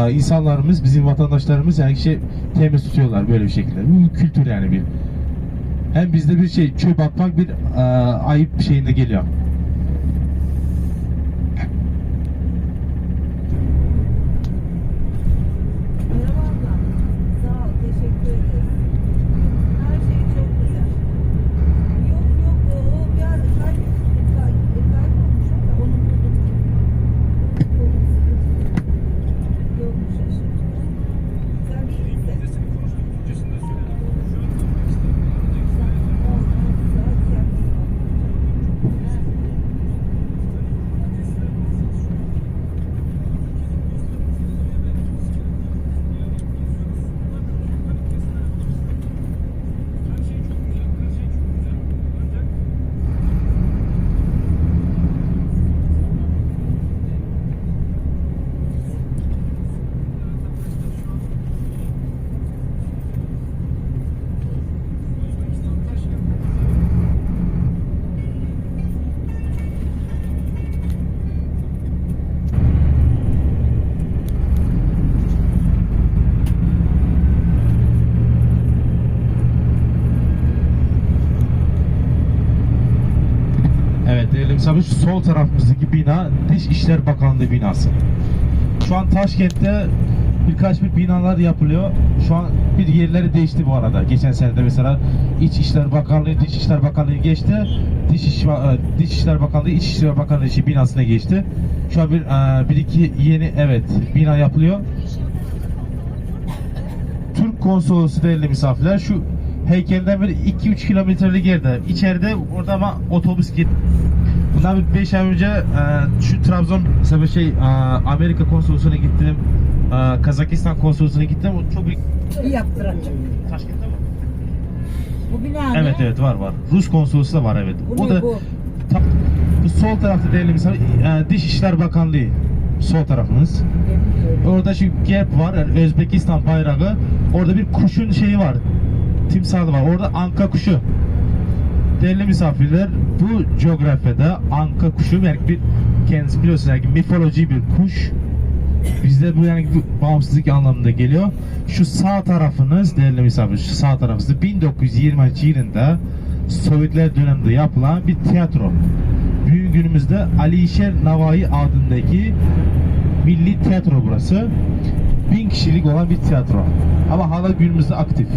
İnsanlarımız, bizim vatandaşlarımız yani şey temiz tutuyorlar böyle bir şekilde. Bu kültür yani bir. Hem bizde bir şey çöp atmak bir ayıp şeyinde geliyor. Misafir şu sol tarafımızdaki bina Dış İşler Bakanlığı binası. Şu an Taşkent'te birkaç bir binalar yapılıyor. Şu an bir yerleri değişti bu arada. Geçen senede mesela İç İşler Bakanlığı, Dış İşler Bakanlığı geçti. Dış, İş, e, Dış İşler Bakanlığı, İç İşler Bakanlığı şey binasına geçti. Şu an bir, e, bir iki yeni evet bina yapılıyor. Türk konsolosu değerli misafirler şu heykelden bir 2-3 kilometrelik yerde. İçeride orada ama otobüs git. Bundan bir 5 ay önce e, şu Trabzon mesela şey e, Amerika konsolosluğuna gittim. E, Kazakistan konsolosluğuna gittim. O çok büyük. Bir yaptıracağım. Taşkent'te mi? Bu bina ne? Evet evet var var. Rus konsolosluğu da var evet. Bu o ne da bu? ta- bu sol tarafta değerli misafir e, Dışişler Bakanlığı sol tarafımız. Orada şu gap var, yani Özbekistan bayrağı. Orada bir kuşun şeyi var. Timsahı var. Orada anka kuşu. Değerli misafirler, bu coğrafyada anka kuşu yani bir kendisi biliyorsunuz yani mitoloji bir kuş. Bizde bu yani bu bağımsızlık anlamında geliyor. Şu sağ tarafınız değerli misafir, şu sağ tarafınızda 1920 yılında Sovyetler döneminde yapılan bir tiyatro. Bugün günümüzde Alişer Navai adındaki Milli Tiyatro burası. Bin kişilik olan bir tiyatro. Ama hala günümüzde aktif.